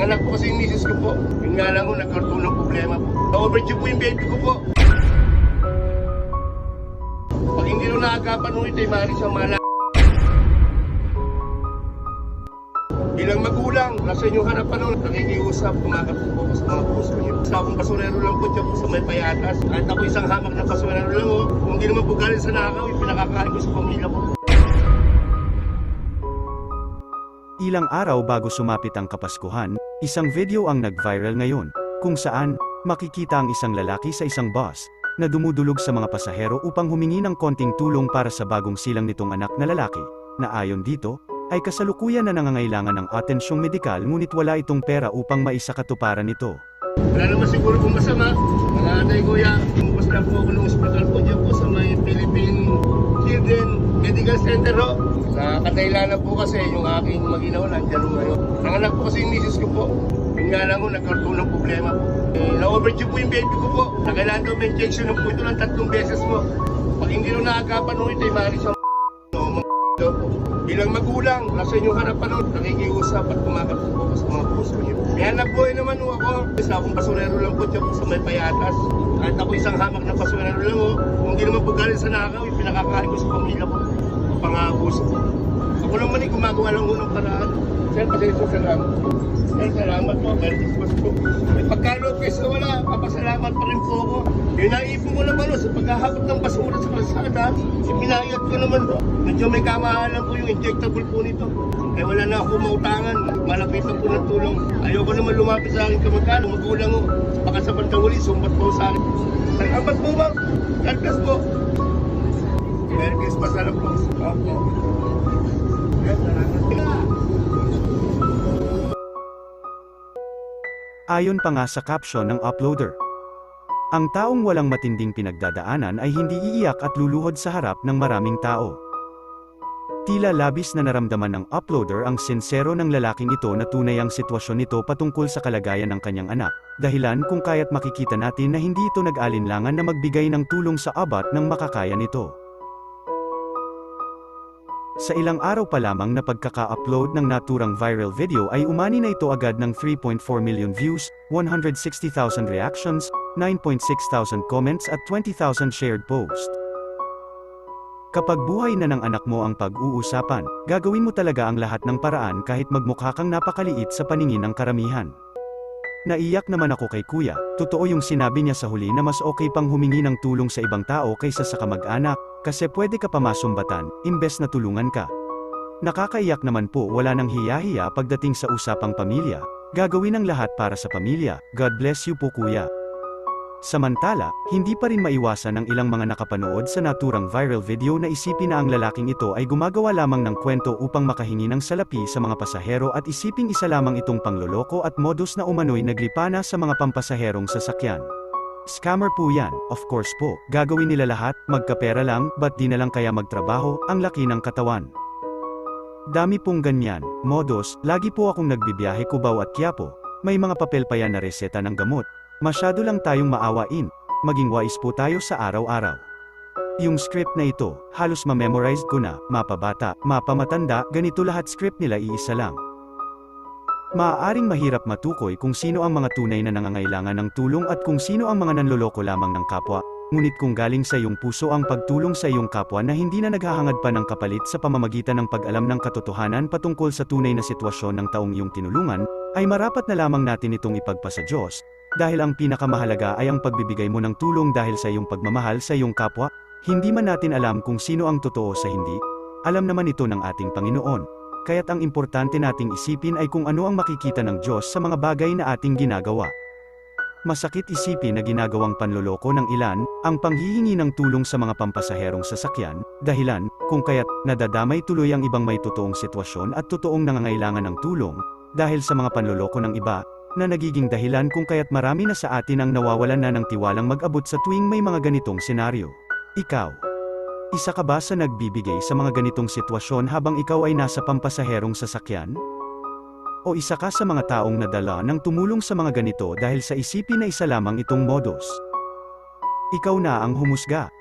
Nanganak po kasi yung misis ko po. Yun nga lang po, nagkaroon ng problema po. Na-overdue po yung baby ko po. Pag hindi nyo naagapan nung ito, maaari siyang mala. Bilang magulang, nasa inyong harapan nun, nakikiusap, kumakapit po ako sa mga puso niyo. Sa akong basurero lang po dyan po sa may payatas. Kahit ako isang hamak na basurero lang po, kung hindi naman po galing sa nakaw, pinakakain ko sa pamilya ko. Ilang araw bago sumapit ang Kapaskuhan, isang video ang nag-viral ngayon, kung saan, makikita ang isang lalaki sa isang bus, na dumudulog sa mga pasahero upang humingi ng konting tulong para sa bagong silang nitong anak na lalaki, na ayon dito, ay kasalukuyan na nangangailangan ng atensyong medikal ngunit wala itong pera upang maisakatuparan ito. Wala naman siguro kung masama. Mga atay kuya, lumabas na po ako ng hospital po dyan po sa may Philippine Children Medical Center ho. Nakakadahilan na po kasi yung aking maginaw nandiyan ho ngayon. Nanganak po kasi yung misis ko po. Yun nga lang ho, nagkaroon ng problema po. Eh, na-overdue po yung baby ko po. Nagailangan daw may injection ng po ito ng tatlong beses po. Pag hindi nyo naagapan ho ito, maaari siyang no, mga po. Bilang magulang, nasa inyong harapan nun, nakikiusap at kumakapit po sa mga puso niyo. May anak buhay naman ho ako. Isa akong basurero lang po dyan po sa may payatas. Kahit ako isang hamak na basurero lang ho, kung hindi naman po galing sa nakaw, pinakakain ko sa pamilya ko. Ko. Ako naman ay gumagawa lang ng paraan. Sir, pasensya salamat. Sir, salamat po. Merry Christmas po. May pagka-Lopez na wala, papasalamat pa rin po ako. Yung naipon ko naman sa paghahapot ng basura sa kalsada, ipinayat ko naman po. Medyo may kamahalan po yung injectable po nito. Kaya wala na ako mautangan. Malapitan po ng tulong. Ayoko naman lumapit sa akin kamagkano. Magulang ho. Baka sa bandang sumbat po sa akin. Salamat po ma'am. God bless po. Merry Christmas na lang po. Opo. Ayon pa nga sa caption ng uploader. Ang taong walang matinding pinagdadaanan ay hindi iiyak at luluhod sa harap ng maraming tao. Tila labis na naramdaman ng uploader ang sinsero ng lalaking ito na tunay ang sitwasyon nito patungkol sa kalagayan ng kanyang anak, dahilan kung kaya't makikita natin na hindi ito nag-alinlangan na magbigay ng tulong sa abat ng makakaya nito. Sa ilang araw pa lamang na pagkaka-upload ng naturang viral video ay umani na ito agad ng 3.4 million views, 160,000 reactions, 9.6 thousand comments at 20,000 shared posts. Kapag buhay na ng anak mo ang pag-uusapan, gagawin mo talaga ang lahat ng paraan kahit magmukha kang napakaliit sa paningin ng karamihan. Naiyak naman ako kay kuya, totoo yung sinabi niya sa huli na mas okay pang humingi ng tulong sa ibang tao kaysa sa kamag-anak, kasi pwede ka pa masumbatan, imbes na tulungan ka. Nakakaiyak naman po wala nang hiya-hiya pagdating sa usapang pamilya, gagawin ang lahat para sa pamilya, God bless you po kuya. Samantala, hindi pa rin maiwasan ng ilang mga nakapanood sa naturang viral video na isipin na ang lalaking ito ay gumagawa lamang ng kwento upang makahingi ng salapi sa mga pasahero at isiping isa lamang itong pangloloko at modus na umano'y naglipana sa mga pampasaherong sasakyan. Scammer po yan, of course po, gagawin nila lahat, magkapera lang, ba't di na lang kaya magtrabaho, ang laki ng katawan. Dami pong ganyan, modus, lagi po akong nagbibiyahe Cubao at Quiapo, may mga papel pa yan na reseta ng gamot, masyado lang tayong maawain, maging wais po tayo sa araw-araw. Yung script na ito, halos ma-memorize ko na, mapabata, mapamatanda, ganito lahat script nila iisa lang. Maaaring mahirap matukoy kung sino ang mga tunay na nangangailangan ng tulong at kung sino ang mga nanloloko lamang ng kapwa, ngunit kung galing sa iyong puso ang pagtulong sa iyong kapwa na hindi na naghahangad pa ng kapalit sa pamamagitan ng pag-alam ng katotohanan patungkol sa tunay na sitwasyon ng taong iyong tinulungan, ay marapat na lamang natin itong ipagpasa Diyos, dahil ang pinakamahalaga ay ang pagbibigay mo ng tulong dahil sa iyong pagmamahal sa iyong kapwa, hindi man natin alam kung sino ang totoo sa hindi, alam naman ito ng ating Panginoon. Kaya't ang importante nating isipin ay kung ano ang makikita ng Diyos sa mga bagay na ating ginagawa. Masakit isipin na ginagawang panloloko ng ilan, ang panghihingi ng tulong sa mga pampasaherong sasakyan, dahilan, kung kaya't nadadamay tuloy ang ibang may totoong sitwasyon at totoong nangangailangan ng tulong, dahil sa mga panloloko ng iba, na nagiging dahilan kung kaya't marami na sa atin ang nawawalan na ng tiwalang mag-abot sa tuwing may mga ganitong senaryo. Ikaw. Isa ka ba sa nagbibigay sa mga ganitong sitwasyon habang ikaw ay nasa pampasaherong sasakyan? O isa ka sa mga taong nadala ng tumulong sa mga ganito dahil sa isipin na isa lamang itong modus? Ikaw na ang humusga.